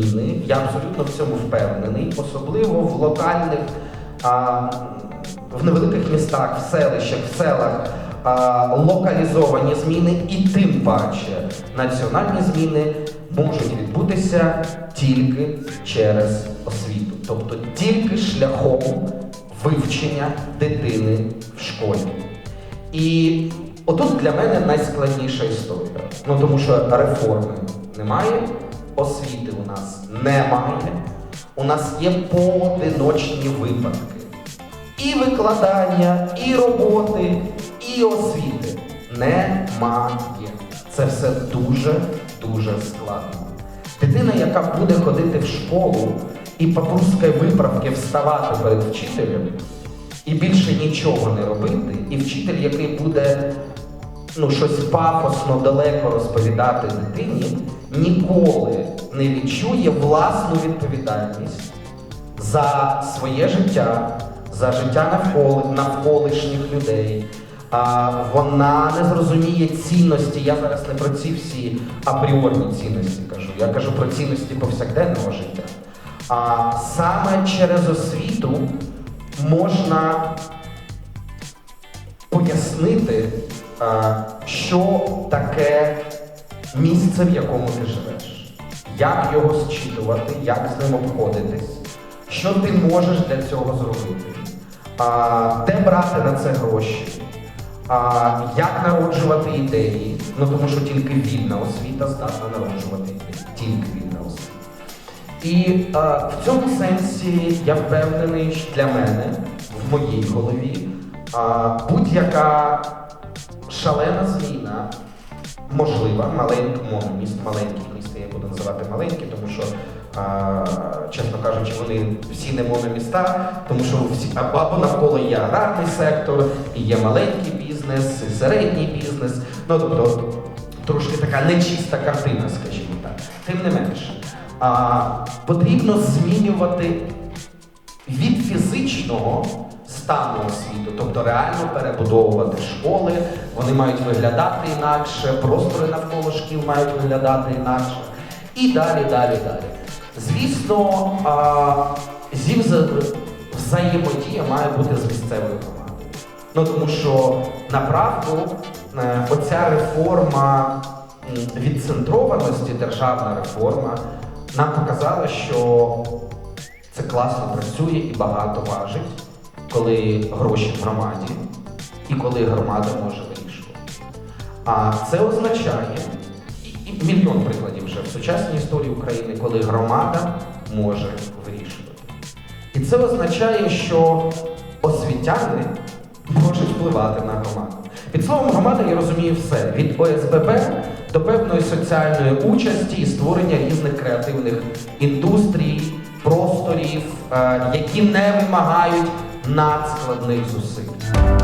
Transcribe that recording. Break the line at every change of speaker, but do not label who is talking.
зміни. Я абсолютно в цьому впевнений, особливо в локальних, а, в невеликих містах, в селищах, в селах. а, Локалізовані зміни і тим паче національні зміни можуть відбутися тільки через освіту, тобто тільки шляхом вивчення дитини в школі. І отут для мене найскладніша історія. Ну тому що реформи немає, освіти у нас немає. У нас є поодиночні випадки. І викладання, і роботи, і освіти немає. Це все дуже-дуже складно. Дитина, яка буде ходити в школу і по прусській виправки вставати перед вчителем, і більше нічого не робити, і вчитель, який буде ну, щось пафосно далеко розповідати дитині, ніколи не відчує власну відповідальність за своє життя, за життя навколишніх людей. А, вона не зрозуміє цінності. Я зараз не про ці всі апріорні цінності кажу, я кажу про цінності повсякденного життя. А саме через освіту можна пояснити, що таке місце, в якому ти живеш, як його зчитувати, як з ним обходитись, що ти можеш для цього зробити, а, де брати на це гроші, а, як народжувати ідеї, ну тому що тільки вільна освіта здатна народжувати ідеї, тільки вільна освіта. І е, в цьому сенсі я впевнений, що для мене в моїй голові будь-яка шалена зміна можлива, маленький мономіст, маленькі міста, я буду називати маленькі, тому що, е, чесно кажучи, вони всі не мономіста, тому що всі або навколо є аграрний сектор, і є маленький бізнес, і середній бізнес. Ну тобто трошки така нечиста картина, скажімо так. Тим не менше. А, потрібно змінювати від фізичного стану освіту, тобто реально перебудовувати школи, вони мають виглядати інакше, простори навколо шкіл мають виглядати інакше. І далі, далі, далі. Звісно, зі вза- взаємодія має бути з місцевою громадою. Ну тому що направду е, оця реформа відцентрованості, державна реформа, нам показала, що це класно працює і багато важить, коли гроші в громаді і коли громада може вирішувати. А це означає, мільйон прикладів вже в сучасній історії України, коли громада може вирішувати. І це означає, що освітяни можуть впливати на громаду. Під словом громада я розумію все від ОСББ до певної соціальної участі і створення різних креативних індустрій, просторів, е, які не вимагають надскладних зусиль.